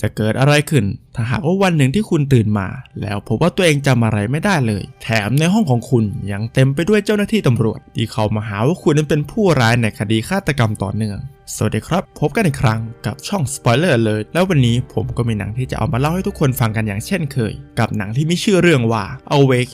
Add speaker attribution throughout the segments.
Speaker 1: จะเกิดอะไรขึ้น ถ้าหากว่าวันหนึ่งที่คุณตื่นมา แล้วพบว่าตัวเองจำอะไรไม่ได้เลย แถมในห้องของคุณยังเต็มไปด้วยเจ้าหน้าที่ตำรวจ ที่เขามาหาว่าคุณนั้นเป็นผู้ร้ายในคดีฆาตกรรมต่อเนื่อง สวัสดีครับ พบกันอีกครั้งกับช่อง Spoiler เลย แล้ววันนี้ผมก็มีหนังที่จะเอามาเล่าให้ทุกคนฟังกันอย่างเช่นเคย กับหนังที่มีชื่อเรื่องว่า Awake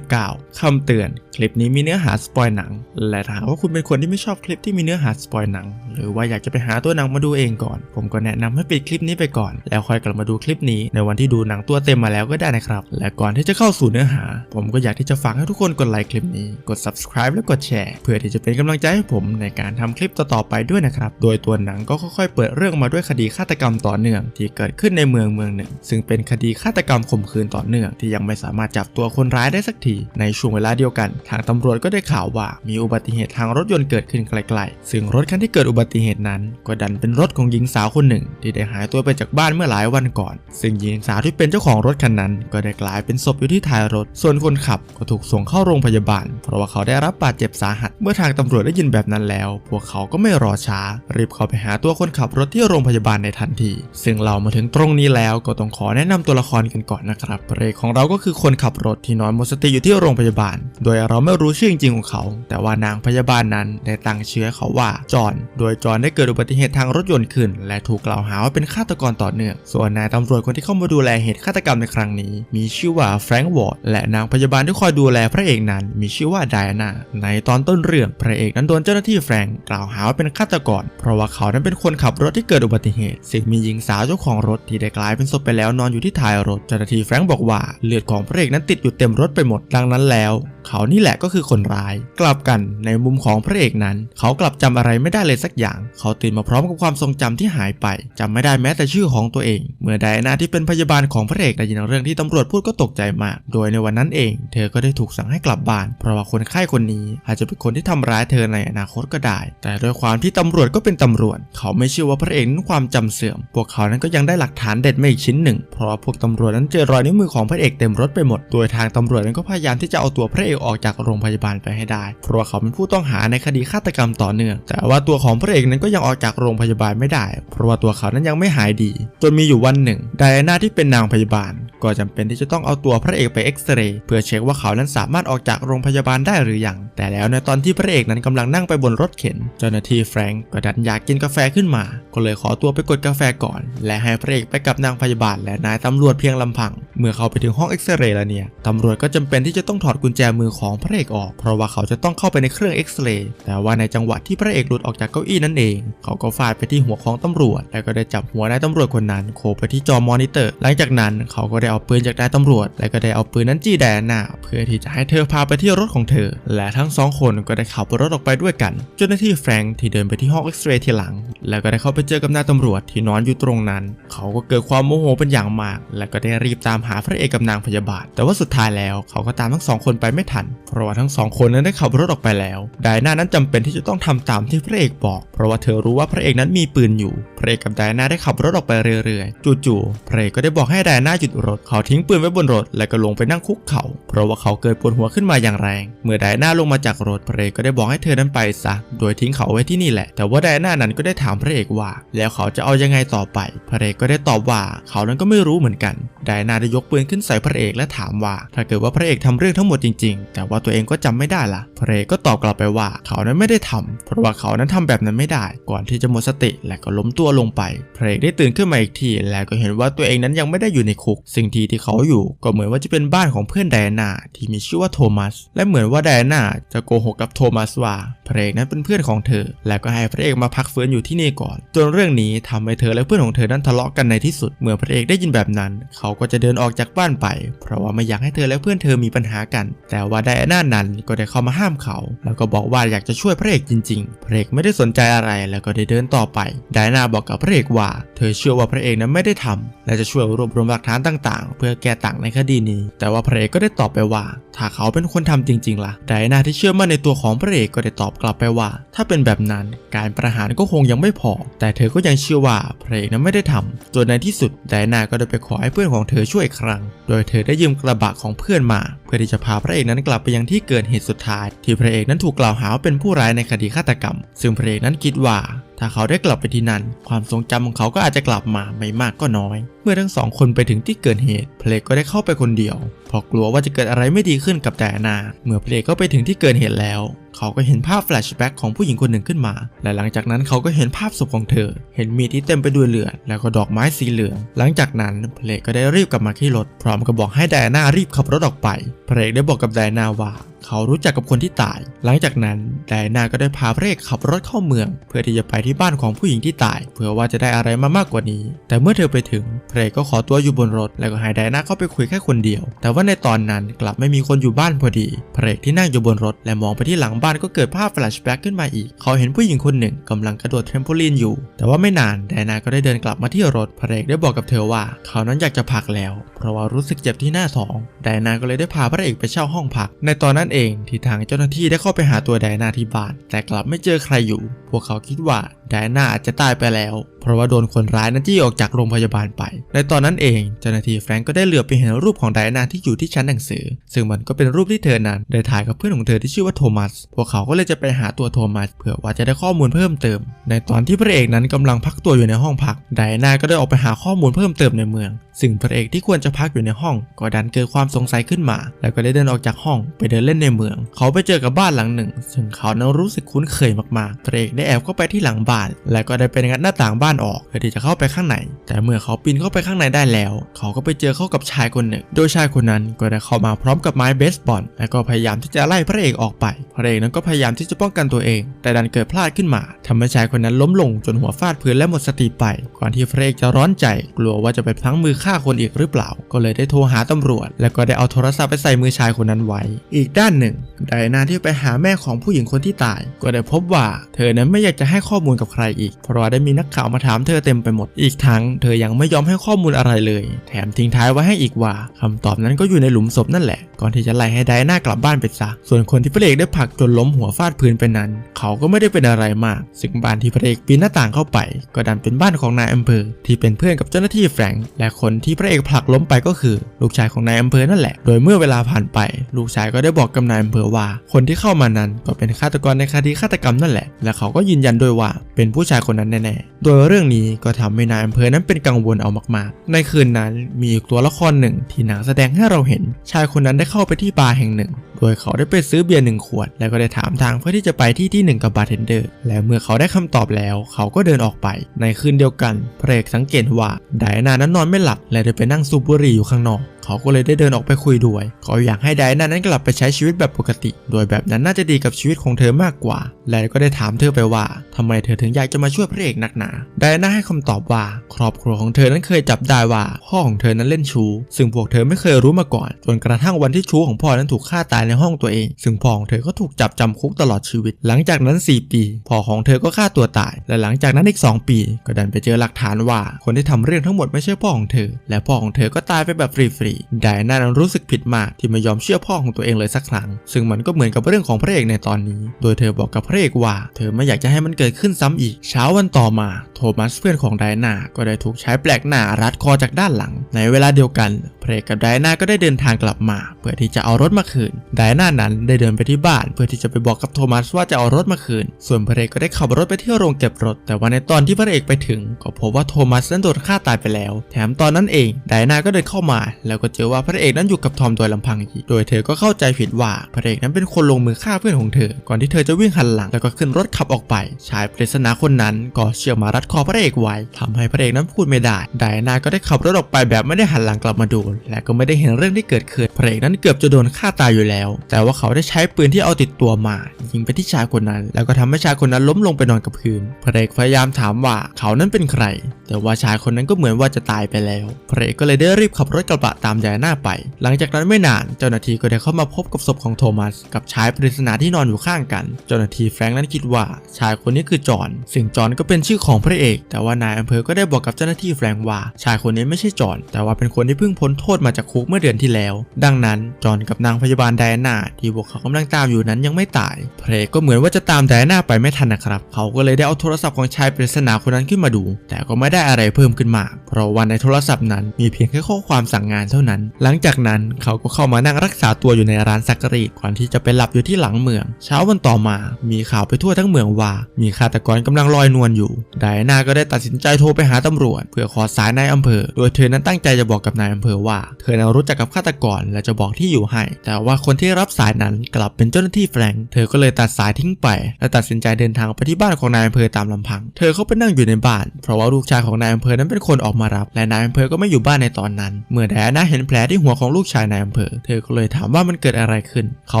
Speaker 1: 2019 คำเตือน คลิปนี้มีเนื้อหาสปอยหนัง และถ้าหากว่าคุณเป็นคนที่ไม่ชอบคลิปที่มีเนื้อหาสปอยหนัง หรือว่าอยากจะไปหาตัวหนังมาดูเองก่อน ผมก็แนะนำให้ปิดคลิปนี้ไปก่อน แล้วค่อยกลับมาดูคลิปนี้ ในวันที่ดูหนังตัวเต็มมาแล้วก็ได้นะครับ และก่อนที่จะเข้าสู่เนื้อหา ผมก็อยากที่จะฝากให้ทุกคนกดไลค์คลิปนี้ กด subscribe และกดแชร์เพื่อที่จะเป็นกำลังใจให้ผมในการทำคลิปต่อๆไปด้วยนะครับโดยตัวหนังก็ค่อยๆ เปิดเรื่องมาด้วยคดีฆาตกรรมต่อเนื่อง ที่เกิดขึ้นในเมืองเมืองหนึ่ง ซึ่งเป็นคดีฆาตกรรมข่มขืนต่อเนื่อง ที่ยังไม่สามารถจับตัวคนร้ายได้สักที ในช่วงเวลาเดียวกัน ทางตำรวจก็ได้ข่าวว่ามีอุบัติเหตุทางรถยนต์เกิดขึ้นไกลๆ ซึ่งรถคันที่เกิดอุบัติเหตุนั้น ก็ดันเป็นรถของหญิงสาวคนหนึ่ง ที่ได้หายตัวไปจากบ้านเมื่อหลายวันก่อน ซึ่งหญิงสาวที่เป็นเจ้าของรถคันนั้น ก็ได้กลายเป็นศพอยู่ที่ท้ายรถ ส่วนคนขับก็ถูกส่งเข้าโรงพยาบาล เพราะว่าเขาได้รับบาดเจ็บสาหัส เมื่อทางตำรวจได้ยินแบบนั้นแล้ว พวกเขาก็ไม่รอช้ารีบเข้าไปหาตัวคนขับรถที่โรงพยาบาลในทันที ซึ่งเรามาถึงตรงนี้แล้วก็ต้องขอแนะนำตัวละครกันก่อนนะครับพระเอกของเราก็คือคนขับรถที่นอนหมดสติอยู่ที่โรงพยาบาล โดยเราไม่รู้ชื่อจริงๆของเขา แต่ว่านางพยาบาลนั้นได้ตั้งชื่อเขาว่าจอห์นโดยจอห์นได้เกิดอุบัติเหตุทางรถยนต์ขึ้น และถูกกล่าวหาว่าเป็นฆาตกรต่อเนื่อง ส่วนนายตำรวจคนที่เข้ามาดูแลเหตุฆาตกรรมในครั้งนี้ มีชื่อว่าแฟรงค์วอร์ดและนางพยาบาลที่คอยดูแลพระเอกนั้น มีชื่อว่าไดอาน่าในตอนต้นเรื่องพระเอกนั้นโดนเจ้าหน้าที่แฟรงค์กล่าวหาว่าเป็นฆาตกรเพราะว่าเขานั้นเป็นคนขับรถที่เกิดอุบัติเหตุซึ่งมีหญิงสาวเจ้าของรถที่ได้กลายเป็นศพไปแล้วนอนอยู่ที่ท้ายรถเจ้าหน้าที่แฟรงค์บอกว่าเลือดของพระเอกนั้นติดอยู่เต็มรถไปหมดดังนั้นแล้วเขานี่แหละก็คือคนร้าย กลับกันในมุมของพระเอกนั้น เขากลับจำอะไรไม่ได้เลยสักอย่าง เขาตื่นมาพร้อมกับความทรงจำที่หายไปจำไม่ได้แม้แต่ชื่อของตัวเอง เมื่อไดอานาที่เป็นพยาบาลของพระเอกได้ยินเรื่องที่ตำรวจพูดก็ตกใจมาก โดยในวันนั้นเอง เธอก็ได้ถูกสั่งให้กลับบ้าน เพราะว่าคนไข้คนนี้อาจจะเป็นคนที่ทำร้ายเธอในอนาคตก็ได้ แต่ด้วยความที่ตำรวจก็เป็นตำรวจ เขาไม่เชื่อว่าพระเอกนั้นความจำเสื่อม พวกเขานั้นก็ยังได้หลักฐานเด็ดมาอีกชิ้นหนึ่ง เพราะว่าพวกตำรวจนั้นเจอรอยนิ้วมือของพระเอกเต็มรถไปหมด โดยทางตำรวจนั้นก็พยายามที่จะเอาตัวพระเอกออกจากโรงพยาบาลไปให้ได้ เพราะว่าเขาเป็นผู้ต้องหาในคดีฆาตกรรมต่อเนื่อง แต่ว่าตัวของพระเอกนั้นก็ยังออกจากโรงพยาบาลไม่ได้ เพราะว่าตัวเขานั้นยังไม่หายดี จนมีอยู่วันหนึ่งไดอาน่าที่เป็นนางพยาบาล ก็จำเป็นที่จะต้องเอาตัวพระเอกไปเอ็กซเรย์เพื่อเช็คว่าเขานั้นสามารถออกจากโรงพยาบาลได้หรือยัง แต่แล้วในตอนที่พระเอกนั้นกำลังนั่งไปบนรถเข็น เจ้าหน้าที่แฟรงก์ก็ดันอยากกินกาแฟขึ้นมา ก็เลยขอตัวไปกดกาแฟก่อน และให้พระเอกไปกับนางพยาบาลและนายตำรวจเพียงลำพัง เมื่อเขาไปถึงห้องเอ็กซเรย์แล้วเนี่ยตำรวจก็จำเป็นที่จะต้องถอดกุญแจมืือของพระเอกออก เพราะว่าเขาจะต้องเข้าไปในเครื่องเอ็กซเรย์แต่ว่าในจังหวะที่พระเอกหลุดออกจากเก้าอี้นั่นเอง เขาก็ฟาดไปที่หัวของตำรวจ แล้วก็ได้จับหัวนายตำรวจคนนั้น โขกไปที่จอมอนิเตอร์ หลังจากนั้นเขาก็ได้เอาปืนจากนายตำรวจ และก็ได้เอาปืนนั้นจี้แดนหน้าเพื่อที่จะให้เธอพาไปที่รถของเธอ และทั้งสองคนก็ได้ขับรถออกไปด้วยกันเจ้าหน้าที่แฟรงค์ที่เดินไปที่ห้องเอ็กซเรย์ทีหลัง แล้วก็ได้เข้าไปเจอกับนายตำรวจที่นอนอยู่ตรงนั้น เขาก็เกิดความโมโหเป็นอย่างมาก และก็ได้รีบตามหาพระเอกกับนางพยาบาลแต่ว่าสุดท้ายแล้วเขาก็ตามทั้งสองคนไปไม่ทัน เพราะว่าทั้งสองคนนั้นได้ขับรถออกไปแล้ว ไดนานั้นจำเป็นที่จะต้องทำตามที่พระเอกบอก เพราะว่าเธอรู้ว่าพระเอกนั้นมีปืนอยู่ พระเอกกับไดนาได้ขับรถออกไปเรื่อยๆ จู่ๆ พระเอกก็ได้บอกให้ไดนาหยุดรถ เขาทิ้งปืนไว้บนรถ และก็ลงไปนั่งคุกเข่า เพราะว่าเขาเกิดปวดหัวขึ้นมาอย่างแรง เมื่อไดนาลงมาจากรถ พระเอกก็ได้บอกให้เธอนั้นไปซะ โดยทิ้งเขาไว้ที่นี่แหละ แต่ว่าไดนานั้นก็ได้ถามพระเอกว่า แล้วเขาจะเอายังไงต่อไป พระเอกก็ได้ตอบว่าเขานั้นก็ไม่รู้เหมือนกัน ไดนาได้ยกปืนขึ้นใส่พระเอกและถามว่า ถ้าเกิดว่าพระเอกทำเรื่องทั้งหมดจริงแต่ว่าตัวเองก็จำไม่ได้ละพระเอกก็ตอบกลับไปว่าเขานั้นไม่ได้ทำเพราะว่าเขานั้นทำแบบนั้นไม่ได้ ก่อนที่จะหมดสติและก็ล้มตัวลงไป เพรได้ตื่นขึ้นมาอีกที และก็เห็นว่าตัวเองนั้นยังไม่ได้อยู่ในคุก สิ่งที่ที่เขาอยู่ ก็เหมือนว่าจะเป็นบ้านของเพื่อนไดอาน่าที่มีชื่อว่าโทมัส และเหมือนว่าไดอาน่าจะโกหกกับโทมัสว่าพระเอกนั้นเป็นเพื่อนของเธอ และก็ให้พระเอกมาพักฟื้นอยู่ที่นี่ก่อน จนเรื่องนี้ทำให้เธอและเพื่อนของเธอนั้นทะเลาะกันในที่สุด เมื่อพระเอกได้ยินแบบนั้น เขาก็จะเดินออกจากบ้านไป เพราะว่าไม่อยากให้เธอและเพื่อนเธอมีปัญหากัน แต่ว่าไดอาน่านั้นก็ได้เข้ามาห้ามเขา แล้วก็บอกว่าอยากจะช่วยพระเอกจริงๆ พระเอกไม่ได้สนใจอะไรแล้วก็ได้เดินต่อไป ไดอาน่าบอกกับพระเอกว่า เธอเชื่อว่าพระเอกนั้นไม่ได้ทำและจะช่วยรวบรวมหลักฐานต่างๆ เพื่อแก้ต่างในคดีนี้ แต่ว่าพระเอกก็ได้ตอบไปว่า ถ้าเขาเป็นคนทำจริงๆล่ะ ไดอาน่าที่เชื่อมั่นในตัวของพระเอกก็ได้ตอบกลับไปว่า ถ้าเป็นแบบนั้นการประหารก็คงยังไม่พอ แต่เธอก็ยังเชื่อว่าพระเอกนั้นไม่ได้ทำจนในที่สุดไดอาน่าก็ได้ไปขอให้เพื่อนของเธอช่วยอีกครั้ง โดยเธอได้ยืมกระบะของเพื่อนมา เพื่อที่จะพาพระเอกนั้นกลับไปยังที่เกิดเหตุสุดท้าย ที่พระเอกนั้นถูกกล่าวหาว่าเป็นผู้ร้ายในคดีฆาตกรรม ซึ่งพระเอกนั้นคิดว่า ถ้าเขาได้กลับไปที่นั่น ความทรงจำของเขาก็อาจจะกลับมาไม่มากก็น้อย เมื่อทั้งสองคนไปถึงที่เกิดเหตุ เพลกก็ได้เข้าไปคนเดียว เพราะกลัวว่าจะเกิดอะไรไม่ดีขึ้นกับไดอนา เมื่อเพลกก็ไปถึงที่เกิดเหตุแล้ว เขาก็เห็นภาพแฟลชแบ็กของผู้หญิงคนหนึ่งขึ้นมา และหลังจากนั้นเขาก็เห็นภาพศพของเธอ เห็นมีดที่เต็มไปด้วยเลือดแล้วก็ดอกไม้สีเหลือง หลังจากนั้นเพลกก็ได้รีบกลับมาที่รถ พร้อมกับบอกให้ไดอาน่ารีบขับรถออกไป เพลกได้บอกกับไดอาน่าว่าเขารู้จักกับคนที่ตาย หลังจากนั้นไดนาก็ได้พาพระเอกขับรถเข้าเมือง เพื่อที่จะไปที่บ้านของผู้หญิงที่ตาย เพื่อว่าจะได้อะไรมามากกว่านี้ แต่เมื่อเธอไปถึงเพลกก็ขอตัวอยู่บนรถ แล้วก็ให้ไดนาเข้าไปคุยแค่คนเดียว แต่ว่าในตอนนั้นกลับไม่มีคนอยู่บ้านพอดีเพลกที่นั่งอยู่บนรถ และมองไปที่หลังบ้านก็เกิดภาพแฟลชแบ็กขึ้นมาอีก เขาเห็นผู้หญิงคนหนึ่งกำลังกระโดดเทรมโพลีนอยู่ แต่ว่าไม่นานไดนาก็ได้เดินกลับมาที่รถเพลกได้บอกกับเธอว่า เขานั้นอยากจะพักแล้ว เพราะว่ารู้สึกเจ็บที่หน้าท้องไดนาก็เลยได้พาพระเอกไปเช่าห้องพัก ในตอนนั้นเองที่ทางเจ้าหน้าที่ได้เข้าไปหาตัวไดนาที่บ้าน แต่กลับไม่เจอใครอยู่ พวกเขาคิดว่าไดนาอาจจะตายไปแล้ว เพราะว่าโดนคนร้ายนั้นจี้ออกจากโรงพยาบาลไป ในตอนนั้นเองเจ้าหน้าที่แฟรงก์ก็ได้เหลือบไปเห็นรูปของไดนาที่อยู่ที่ชั้นหนังสือ ซึ่งมันก็เป็นรูปที่เธอนั้นได้ถ่ายกับเพื่อนของเธอที่ชื่อว่าโทมัส พวกเขาก็เลยจะไปหาตัวโทมัสเผื่อว่าจะได้ข้อมูลเพิ่มเติม ในตอนที่พระเอกนั้นกำลังพักตัวอยู่ในห้องพักไดนาก็ได้ออกไปหาข้อมูลเพิ่มเติมในเมือง ซึ่งพระเอกที่ควรจะพักอยู่ในห้อง ก็ดันเกิดความสงสัยขึ้นมา แล้วก็ได้เดินออกจากห้องไปเดินเล่นในเมือง เขาไปเจอกับบ้านหลังหนึ่ง ซึ่งเขานั้นรู้สึกคุ้นเคยมากๆพรเอกได้แอบเข้าไปที่หลังบ้าน และก็ได้ไปงัดหน้าต่างบ้านออกเพื่อที่จะเข้าไปข้างใน แต่เมื่อเขาปีนเข้าไปข้างในได้แล้ว เขาก็ไปเจอเข้ากับชายคนหนึ่ง โดยชายคนนั้นก็ได้เข้ามาพร้อมกับไม้เบสบอล และก็พยายามที่จะไล่พระเอกออกไป พระเอกนั้นก็พยายามที่จะป้องกันตัวเอง แต่ดันเกิดพลาดขึ้นมาทำให้ชายคนนั้นล้มลงจนหัวฟาดพื้นและหมดสติไป ก่อนที่พระเอกจะร้อนใจ กลัวว่าจะไปพลั้งมือฆ่าคนอีกหรือเปล่า ก็เลยได้โทรหาตำรวจ แล้วก็ได้เอาโทรศัพท์ไปใส่มือชายคนนั้นไว้ อีกด้านหนึ่งไดนาที่ไปหาแม่ของผู้หญิงคนที่ตาย ก็ได้พบว่า เธอนั้นไม่อยากจะให้ข้อมูลกับใครอีก เพราะว่าได้มีนักข่าวมาถามเธอเต็มไปหมด อีกทั้งเธอยังไม่ยอมให้ข้อมูลอะไรเลย แถมทิ้งท้ายไว้ให้อีกว่าคำตอบนั้นก็อยู่ในหลุมศพนั่นแหละ ก่อนที่จะไล่ให้ไดนากลับบ้านไปซะ ส่วนคนที่พระเอกได้ผลักจนล้มหัวฟาดพื้นไปนั้น เขาก็ไม่ได้เป็นอะไรมาก ซึ่งบ้านที่พระเอกปีนหน้าต่างเข้าไป ก็ดันเป็นบ้านของนายอำเภอที่เป็นเพื่อนกับเจ้าหน้าที่แฟรงและคนที่พระเอกผลักล้มไปก็คือ ลูกชายของนายอำเภอนั่นแหละ โดยเมื่อเวลาผ่านไป ลูกชายก็ได้บอกกับนายอำเภอว่า คนที่เข้ามานั้นก็เป็นฆาตกรในคดีฆาตกรรมนั่นแหละ และเขาก็ยืนยันด้วยว่าเป็นผู้ชายคนนั้นแน่ๆ โดยเรื่องนี้ก็ทำให้นายอำเภอนั้นเป็นกังวลเอามากๆ ในคืนนั้นมีอีกตัวละครหนึ่งที่หนังแสดงให้เราเห็น ชายคนนั้นได้เข้าไปที่บาร์แห่งหนึ่ง โดยเขาได้ไปซื้อเบียร์หนึ่งขวด แล้วก็ได้ถามทางเพื่อที่จะไปที่ที่หนึ่งกับบาร์เทนเดอร์ และเมื่อเขาได้คำตอบแล้ว เขาก็เดินออกไป ในคืนเดียวกันพระเอกสังเกตว่าไดอานานั้นนอนไม่หลับและได้ไปนั่งสูบบุหรี่อยู่ข้างนอก เขาก็เลยได้เดินออกไปคุยด้วยเขาอยากให้ไดนานั้นกลับไปใช้ชีวิตแบบปกติ โดยแบบนั้นน่าจะดีกับชีวิตของเธอมากกว่า และก็ได้ถามเธอไปว่าทำไมเธอถึงอยากจะมาช่วยพระเอกนักหนาไดนาให้คำตอบว่า ครอบครัวของเธอนั้นเคยจับได้ว่า พ่อของเธอนั้นเล่นชู้ ซึ่งพวกเธอไม่เคยรู้มาก่อน จนกระทั่งวันที่ชู้ของพ่อนั้นถูกฆ่าตายในห้องตัวเอง ซึ่งพ่อของเธอก็ถูกจับจำคุกตลอดชีวิต หลังจากนั้น 4 ปีพ่อของเธอก็ฆ่าตัวตาย และหลังจากนั้นอีก 2 ปี ก็ดันไปเจอหลักฐานว่า คนที่ทำเรื่องทั้งหมดไม่ใช่พ่อของเธอ และพ่อของเธอก็ตายไปแบบฟรีไดอาน่านั้นรู้สึกผิดมากที่ไม่ยอมเชื่อพ่อของตัวเองเลยสักครั้ง ซึ่งมันก็เหมือนกับเรื่องของพระเอกในตอนนี้ โดยเธอบอกกับพระเอกว่า เธอไม่อยากจะให้มันเกิดขึ้นซ้ำอีก เช้าวันต่อมา โทมัสเพื่อนของไดอาน่าก็ได้ถูกใช้แปลกหน้ารัดคอจากด้านหลัง ในเวลาเดียวกันพระเอกกับไดอาน่าก็ได้เดินทางกลับมา เพื่อที่จะเอารถมาคืนไดอาน่านั้นได้เดินไปที่บ้าน เพื่อที่จะไปบอกกับโทมัสว่าจะเอารถมาคืน ส่วนพระเอกก็ได้ขับรถไปที่โรงเก็บรถ แต่ว่าในตอนที่พระเอกไปถึง ก็พบว่าโทมัสนั้นโดนฆ่าตายไปแล้ว แถมตอนนั้นเองไดอาน่าก็เดินเข้ามาแล้วก็เจอว่าพระเอกนั้นอยู่กับทอมโดยลำพังอีก โดยเธอก็เข้าใจผิดว่าพระเอกนั้นเป็นคนลงมือฆ่าเพื่อนของเธอ ก่อนที่เธอจะวิ่งหันหลังแล้วก็ขึ้นรถขับออกไป ชายปริศนาคนนั้นก็เชือกมารัดคอพระเอกไว้ทำให้พระเอกนั้นพูดไม่ได้ ไดนาก็ได้ขับรถออกไปแบบไม่ได้หันหลังกลับมาดู และก็ไม่ได้เห็นเรื่องที่เกิดขึ้น พระเอกนั้นเกือบจะโดนฆ่าตายอยู่แล้ว แต่ว่าเขาได้ใช้ปืนที่เอาติดตัวมา ยิงไปที่ชายคนนั้น แล้วก็ทำให้ชายคนนั้นล้มลงไปนอนกับพื้น พระเอกพยายามถามว่าเขานั้นเป็นใคร แต่ว่าชายคนนั้นก็เหมือนว่าจะตายไปแล้ว พระเอกก็เลยได้รีบขับรถกระบะตามไดอาน่าไป หลังจากนั้นไม่นานเจ้าหน้าที่ก็ได้เข้ามาพบกับศพของโทมัส กับชายปริศนาที่นอนอยู่ข้างกัน เจ้าหน้าที่แฟรงค์นั้นคิดว่าชายคนนี้คือจอห์นซึ่งจอห์นก็เป็นชื่อของพระเอก แต่ว่านายอำเภอก็ได้บอกกับเจ้าหน้าที่แฟรงค์ว่า ชายคนนี้ไม่ใช่จอห์นแต่ว่าเป็นคนที่เพิ่งพ้นโทษมาจากคุกเมื่อเดือนที่แล้ว ดังนั้นจอห์นกับนางพยาบาลไดอาน่าที่พวกเขากำลังตามอยู่นั้นยังไม่ตายพระเอกก็เหมือนว่าจะตามไดอาน่าไปไม่ทันนะครับเขาก็เลยได้เอาโทรศัพท์ของชายปริศนาคนนั้นขึ้นมาดู แต่ก็ไม่ได้อะไรเพิ่มขึ้นมากเพราะว่าในโทรศัพท์นั้นมีเพียงแค่ข้อความสั่งงานเท่านั้น หลังจากนั้นเขาก็เข้ามานั่งรักษาตัวอยู่ในร้านสักรีก่อนที่จะไปหลับอยู่ที่หลังเมือง เช้าวันต่อมา มีข่าวไปทั่วทั้งเมืองว่า มีฆาตกรกำลังลอยนวลอยู่ไดอาน่าก็ได้ตัดสินใจโทรไปหาตำรวจ เพื่อขอสายนายอำเภอ โดยเธอนั้นตั้งใจจะบอกกับนายอำเภอว่า เธอนั้นรู้จักกับฆาตกรและจะบอกที่อยู่ให้ แต่ว่าคนที่รับสายนั้นกลับเป็นเจ้าหน้าที่แฟรงเธอก็เลยตัดสายทิ้งไป และตัดสินใจเดินทางไปที่บ้านของนายอำเภอตามลำพัง เธอเข้าไปนั่งอยู่ในบ้าน เพราะว่าลูกชายของนายอำเภอนั้นเป็นคนออกมารับ และนายอำเภอก็ไม่อยู่บ้านในตอนนั้น เมื่อไดอาน่าเห็นแผลที่หัวของลูกชายนายอำเภอ เธอก็เลยถามว่ามันเกิดอะไรขึ้น เขา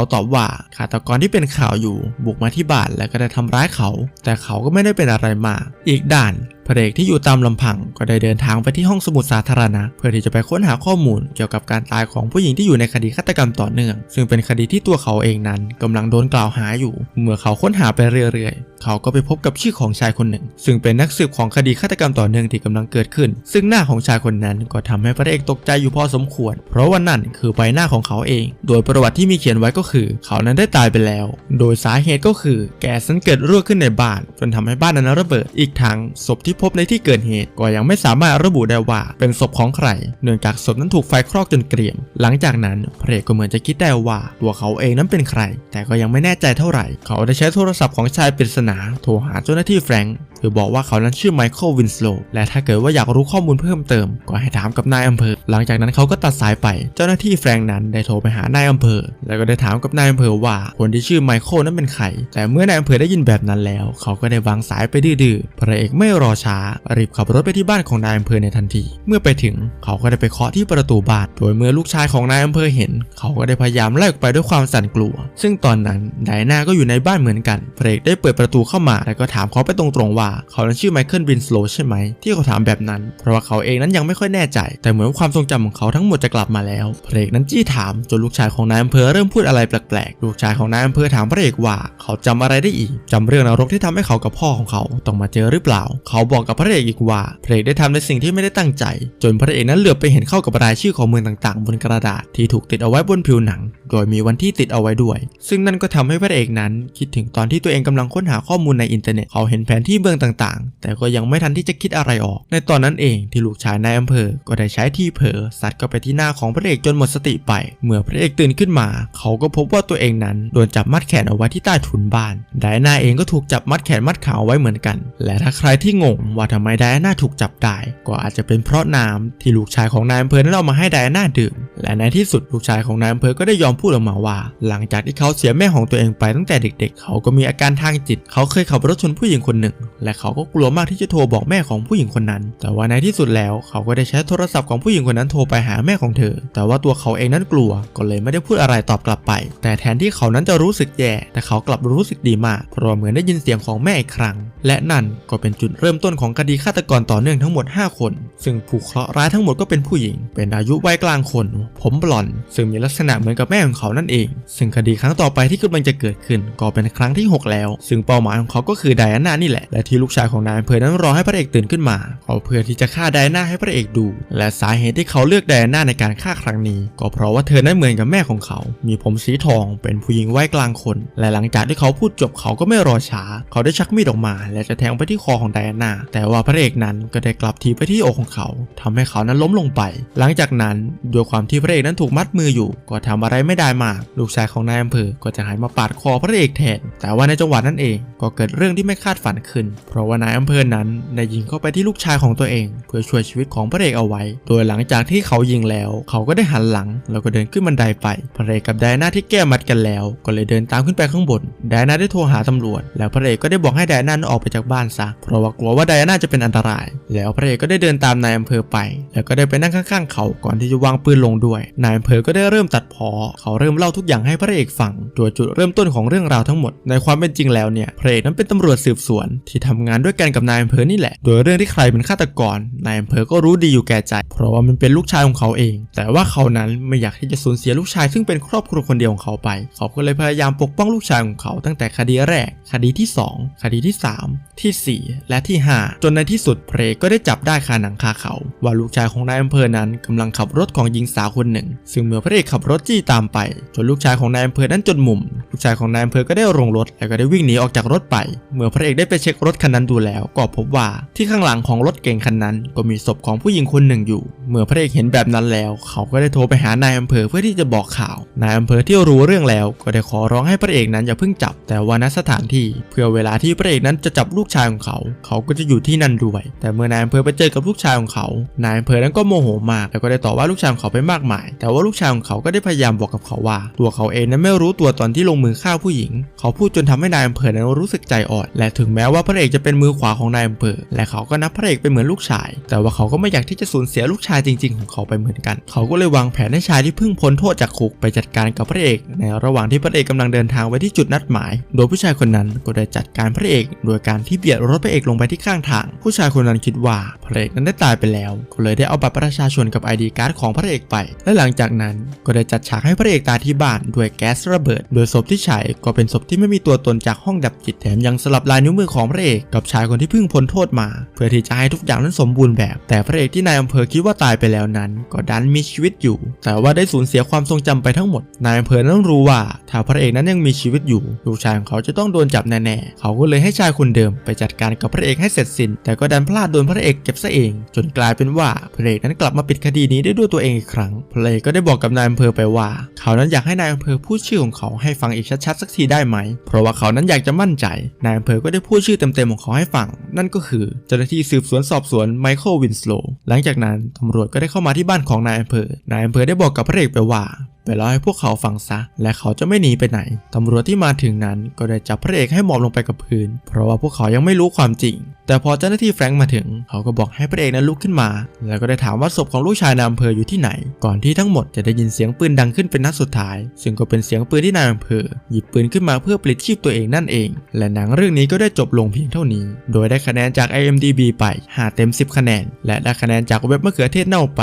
Speaker 1: ตอบว่าฆาตกรที่เป็นข่าวอยู่บุกมาที่บ้านและก็ได้ทำร้ายเขา แต่เขาก็ไม่ได้เป็นอะไรมาก อีกด้าน พระเอกที่อยู่ตามลำพังก็ได้เดินทางไปที่ห้องสมุดสาธารณะ เพื่อที่จะไปค้นหาข้อมูลเกี่ยวกับการตายของผู้หญิงที่อยู่ในคดีฆาตกรรมต่อเนื่อง ซึ่งเป็นคดีที่ตัวเขาเองนั้นกำลังโดนกล่าวหาอยู่ เมื่อเขาค้นหาไปเรื่อยๆ เขาก็ไปพบกับชื่อของชายคนหนึ่ง ซึ่งเป็นนักสืบของคดีฆาตกรรมต่อเนื่องที่กำลังเกิดขึ้น ซึ่งหน้าของชายคนนั้นก็ทำให้พระเอกตกใจอยู่พอสมควร เพราะว่านั่นคือใบหน้าของเขาเอง โดยประวัติที่มีเขียนไว้ก็คือ เขานั้นได้ตายไปแล้ว โดยสาเหตุก็คือ แก๊สนั้นเกิดรั่วขึ้นในบ้าน จนทำให้บ้านนั้นระเบิด อีกทั้งศพที่พบในที่เกิดเหตุก็ยังไม่สามารถระบุได้ว่าเป็นศพของใคร เนื่องจากศพนั้นถูกไฟคลอกจนเกรียม หลังจากนั้นพระเอกก็เหมือนจะคิดได้ว่าตัวเขาเองนั้นเป็นใคร แต่ก็ยังไม่แน่ใจเท่าไหร่ เขาได้ใช้โทรศัพท์ของชายปริศนาโทรหาเจ้าหน้าที่แฟรงค์ เพื่อบอกว่าเขานั้นชื่อไมเคิลวินสโลว์และถ้าเกิดว่าอยากรู้ข้อมูลเพิ่มเติม ก็ให้ถามกับนายอำเภอ หลังจากนั้นเขาก็ตัดสายไป เจ้าหน้าที่แฟรงนั้นได้โทรไปหานายอำเภอ แล้วก็ได้ถามกับนายอำเภอว่าคนที่ชื่อไมเคิลนั้นเป็นใคร แต่เมื่อนายอำเภอได้ยินแบบนั้นแล้ว เขาก็ได้วางสายไปดื้อๆ พระเอกไม่รอช้า รีบขับรถไปที่บ้านของนายอำเภอในทันที เมื่อไปถึงเขาก็ได้ไปเคาะที่ประตูบ้าน โดยเมื่อลูกชายของนายอำเภอเห็น เขาก็ได้พยายามไล่ออกไปด้วยความสั่นกลัว ซึ่งตอนนั้นไดนาก็อยู่ในบ้านเหมือนกันพระเอกได้เปิดประตูเข้ามาแล้วก็ถามเขาไปตรงๆว่าเขานั้นชื่อไมเคิลวินสโลใช่ไหมที่เขาถามแบบนั้น เพราะว่าเขาเองนั้นยังไม่ค่อยแน่ใจ แต่เหมือนว่าความทรงจำของเขาทั้งหมดจะกลับมาแล้วพระเอกนั้นจี้ถามจนลูกชายของนายอำเภอเริ่มพูดอะไรแปลกๆ ลูกชายของนายอำเภอถามพระเอกว่า เขาจำอะไรได้อีกจำเรื่องนรกที่ทำให้เขากับพ่อของเขาต้องมาเจอหรือเปล่า เขาบอกกับพระเอกอีกว่าพระเอกได้ทำในสิ่งที่ไม่ได้ตั้งใจ จนพระเอกนั้นเหลือบไปเห็นเข้ากับรายชื่อของเมืองต่างๆ บนกระดาษที่ถูกติดเอาไว้บนผิวหนัง โดยมีวันที่ติดเอาไว้ด้วย ซึ่งนั่นก็ทำให้พระเอกนั้น คิดถึงตอนที่ตัวเองกำลังค้นหาข้อมูลในอินเทอร์เน็ตเขาเห็นแผนที่เมืองต่างๆ แต่ก็ยังไม่ทันที่จะคิดอะไรออก ในตอนนั้นเองที่ลูกชายนายอำเภอ ก็ได้ใช้ที่เผลอสัตว์ก็ไปที่หน้าของพระเอกจนหมดสติไป เมื่อพระเอกตื่นขึ้นมา เขาก็พบว่าตัวเองนั้นโดนจับมัดแขนเอาไว้ที่ใต้ถุนบ้าน ไดอาน่าเองก็ถูกจับมัดแขนมัดขาเอาไว้เหมือนกัน และถ้าใครที่งงว่าทำไมไดอาน่าถูกจับได้ ก็อาจจะเป็นเพราะน้ำที่ลูกชายของนายอำเภอนั้นเอามาให้ไดอาน่าดื่ม และในที่สุดลูกชายของนายอำเภอก็ได้ยอมพูดออกมาว่า หลังจากที่เขาเสียแม่ของตัวเองไปตั้งแต่เด็ก ๆ เขาก็มีอาการทางจิต เขาเคยขับรถชนผู้หญิงคนหนึ่ง และเขาก็กลัวมากที่จะโทรบอกแม่ของผู้หญิงคนนั้น แต่ว่าในที่สุดแล้วเขาก็ได้ใช้โทรศัพท์ของผู้หญิงคนนั้นโทรไปหาแม่ของเธอ แต่ว่าตัวเขาเองนั้นกลัวก็เลยไม่ได้พูดอะไรตอบกลับไป แต่แทนที่เขานั้นจะรู้สึกแย่ แต่เขากลับรู้สึกดีมากเพราะเหมือนได้ยินเสียงของแม่อีกครั้ง และนั่นก็เป็นจุดเริ่มต้นของคดีฆาตกรต่อเนื่องทั้งหมด 5 คน ซึ่งผู้เคราะห์ร้ายทั้งหมดก็เป็นผู้หญิง เป็นอายุวัยกลางคน ผมบลอนด์ซึ่งมีลักษณะเหมือนกับแม่ของเขานั่นเอง ซึ่งคดีครั้งต่อไปที่กำลังจะเกิดขึ้น ก็เป็นครั้งที่ 6 แล้ว ซึ่งเป้าหมายของเขาก็คือไดอาน่านี่แหละและที่ลูกชายของนายอำเภอนั้นรอให้พระเอกตื่นขึ้นมาเขาเพื่อที่จะฆ่าไดอาน่าให้พระเอกดู และสาเหตุที่เขาเลือกไดอาน่าในการฆ่าครั้งนี้ ก็เพราะว่าเธอนั้นเหมือนกับแม่ของเขา มีผมสีทองเป็นผู้หญิงวัยกลางคน และหลังจากที่เขาพูดจบเขาก็ไม่รอช้า เขาได้ชักมีดออกมา และจะแทงไปที่คอของไดอาน่าแต่ว่าพระเอกนั้นก็ได้กลับทีไปที่อกของเขาทำให้เขานั้นล้มลงไป หลังจากนั้นด้วยความที่พระเอกนั้นถูกมัดมืออยู่ ก็ทำอะไรไม่ได้มาก ลูกชายของนายอำเภอก็จะหันมาปาดคอพระเอกแทนแต่ว่าในจังหวะนั้นเองก็เกิดเรื่องที่ไม่คาดฝันขึ้นเพราะว่านายอำเภอนั้นได้ยิงเข้าไปที่ลูกชายของตัวเอง เพื่อช่วยชีวิตของพระเอกเอาไว้ โดยหลังจากที่เขายิงแล้ว เขาก็ได้หันหลัง แล้วก็เดินขึ้นบันไดไปพระเอกกับไดอาน่าที่แก้มัดกันแล้ว ก็เลยเดินตามขึ้นไปข้างบนไดอาน่าได้โทรหาตำรวจ แล้วพระเอกก็ได้บอกให้ไดอาน่าออกไปจากบ้านซะเพราะว่ากลัวว่าไดอาน่าจะเป็นอันตราย แล้วพระเอกก็ได้เดินตามนายอำเภอไป แล้วก็ได้ไปนั่งข้างๆ เขาก่อนที่จะวางปืนลงด้วย นายอำเภอก็ได้เริ่มตัดพอ เขาเริ่มเล่าทุกอย่างให้พระเอกฟังโดยจุดเริ่มต้นของเรื่องราวทั้งหมด ในความเป็นจริงแล้วเนี่ยพระเอกนั้นเป็นตำรวจสืบสวนที่ทำำงานด้วยกันกับนายอำเภอนี่แหละ โดยเรื่องที่ใครเป็นฆาตกรนายอำเภอก็รู้ดีอยู่แก่ใจ เพราะว่ามันเป็นลูกชายของเขาเอง แต่ว่าเขานั้นไม่อยากที่จะสูญเสียลูกชายซึ่งเป็นครอบครัวคนเดียวของเขาไป เขาก็เลยพยายามปกป้องลูกชายของเขาตั้งแต่คดีแรก คดีที่ 2 คดีที่ 3 ทีสี่4 และที่ 5 จนในที่สุดเพรก็ได้จับได้คาหนังคาเขา ว่าลูกชายของนายอำเภอนั้นกำลังขับรถของหญิงสาวคนหนึ่ง ซึ่งเมื่อพระเอกขับรถจี้ตามไป จนลูกชายของนายอำเภอนั้นจนมุม ลูกชายของนายอำเภอก็ได้ลงรถ แล้วก็ได้วิ่งหนีออกจากรถไป เมื่อพระเอกได้ไปเช็ครถคันนั้นดูแล้วก็พบว่าที่ข้างหลังของรถเก๋งคันนั้น ก็มีศพของผู้หญิงคนหนึ่งอยู่ เมื่อพระเอกเห็นแบบนั้นแล้ว เขาก็ได้โทรไปหานายอำเภอเพื่อที่จะบอกข่าวนายอำเภอที่รู้เรื่องแล้ว ก็ได้ขอร้องให้พระเอกนั้นอย่าเพิ่งจับ แต่ว่าณสถานที่เพื่อเวลาที่พระเอกนั้นจะจับลูกชายของเขา เขาก็จะอยู่ที่นั่นด้วย แต่เมื่อนายอำเภอไปเจอกับลูกชายของเขา นายอำเภอนั้นก็โมโหมากแล้วก็ได้ต่อว่าลูกชายของเขาไปมากมาย แต่ว่าลูกชายของเขาก็ได้พยายามบอกกับเขาว่า ตัวเขาเองนั้นไม่รู้ตัวตอนที่ลงมือฆ่าผู้หญิง เขาพูดจนทำให้นายอำเภอนั้นรู้สึกใจอ่อนและถึงแม้ว่าพระเอกจะเป็นมือขวาของนายอำเภอ และเขาก็นับพระเอกเป็นเหมือนลูกชาย แต่ว่าเขาก็ไม่อยากที่จะสูญเสียลูกชายจริง ๆ ของเขาไปเหมือนกัน เขาก็เลยวางแผนให้ชายที่เพิ่งพ้นโทษจากคุกไปจัดการกับพระเอก ในระหว่างที่พระเอกกำลังเดินทางไปที่จุดนัดหมาย โดยผู้ชายคนนั้นก็ได้จัดการพระเอก โดยการที่เบียดรถพระเอกลงไปที่ข้างทาง ผู้ชายคนนั้นคิดว่าพระเอกนั้นได้ตายไปแล้วก็เลยได้เอาบัตรประชาชนกับ ID การ์ดของพระเอกไป และหลังจากนั้นก็ได้จัดฉากให้พระเอกตายที่บ้านด้วยแก๊สระเบิด โดยศพที่ใช้ก็เป็นศพที่ไม่มีตัวตนจากห้องดับจิตแถมยังสลับลายนิ้วมือของพระเอกกับชายคนที่เพิ่งพ้นโทษมา เพื่อที่จะให้ทุกอย่างนั้นสมบูรณ์แบบ แต่พระเอกที่นายอำเภอคิดว่าตายไปแล้วนั้น ก็ดันมีชีวิตอยู่ แต่ว่าได้สูญเสียความทรงจำไปทั้งหมด นายอำเภอนั้นรู้ว่าถ้าพระเอกนั้นยังมีชีวิตอยู่ลูกชายของเขาจะต้องโดนจับแน่ๆเขาก็เลยให้ชายคนเดิมไปจัดการกับพระเอกให้เสร็จสิ้น แต่ก็ดันพลาดโดนพระเอกเก็บซะเอง จนกลายเป็นว่าพระเอกนั้นกลับมาปิดคดีนี้ได้ด้วยตัวเองอีกครั้งพระเอกก็ได้บอกกับนายอำเภอไปว่าเขานั้นอยากให้นายอำเภอพูดชื่อของเขาให้ฟังอีกชัดๆสักทีได้ไหม เพราะว่าเขานั้นอยากจะมั่นใจ นายอำเภอก็ได้พูดชื่อเต็มๆของเขาให้ฟัง นั่นก็คือเจ้าหน้าที่สืบสวนสอบสวนไมเคิลวินสโลว์หลังจากนั้นตำรวจก็ได้เข้ามาที่บ้านของนายอำเภอนายอำเภอได้บอกกับพระเอกไปว่า ไปเล่าให้พวกเขาฟังซะ และเขาจะไม่หนีไปไหน ตำรวจที่มาถึงนั้นก็ได้จับพระเอกให้หมอบลงไปกับพื้น เพราะว่าพวกเขายังไม่รู้ความจริง แต่พอเจ้าหน้าที่แฟรงค์มาถึง เขาก็บอกให้พระเอกนั้นลุกขึ้นมา แล้วก็ได้ถามว่าศพของลูกชายนายอำเภออยู่ที่ไหน ก่อนที่ทั้งหมดจะได้ยินเสียงปืนดังขึ้นเป็นนัดสุดท้าย ซึ่งก็เป็นเสียงปืนที่นายอำเภอหยิบปืนขึ้นมาเพื่อปลิดชีพตัวเองนั่นเอง และหนังเรื่องนี้ก็ได้จบลงเพียงเท่านี้ โดยได้คะแนนจาก IMDB ไป5เต็ม 10 คะแนน และได้คะแนนจากเว็บมะเขือเทศเน่าไป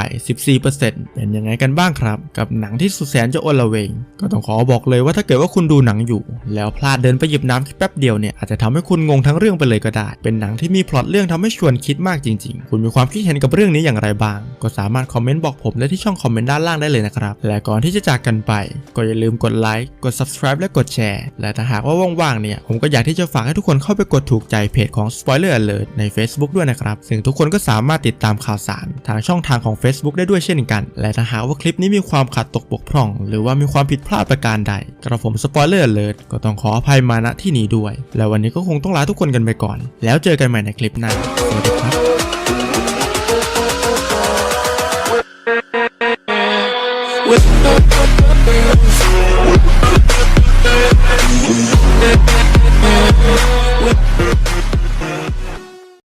Speaker 1: 14%เป็นยังไงกันบ้างครับ กับหนังที่สุดแสนจะโอละเวง ก็ต้องขอบอกเลยว่าถ้าเกิดว่าคุณดูหนังอยู่ แล้วพลาดเดินไปหยิบน้ำแค่แป๊บเดียวเนี่ยอาจจะทำให้คุณงงทั้งเรื่องไปเลยก็ได้ เป็นหนังที่มีพล็อตเรื่องทำให้ชวนคิดมากจริงๆ คุณมีความคิดเห็นกับเรื่องนี้อย่างไรบ้าง ก็สามารถคอมเมนต์บอกผมได้ที่ช่องคอมเมนต์ด้านล่างได้เลยนะครับ และก่อนที่จะจากกันไป ก็อย่าลืมกดไลค์ กด subscribe และกดแชร์ และถ้าหากว่าว่างๆ เนี่ย ผมก็อยากที่จะฝากให้ทุกคนเข้าไปกดถูกใจเพจของ Spoiler Alert ใน Facebook ด้วยนะครับ ซึ่งทุกคนก็สามารถติดตามข่าวสาร ทางช่องทางของ Facebook ได้ด้วยเช่นกัน และถ้าหากว่าคลิปนี้มีความขาดตกบกพร่องหรือว่ามีความผิดพลาดประการใด กระผมสปอยเลอร์เลิศก็ต้องขออภัยมาณที่นี้ด้วย และวันนี้ก็คงต้องลาทุกคนกันไปก่อน แล้วเจอกันใหม่ในคลิปหน้าสวัสดีครับ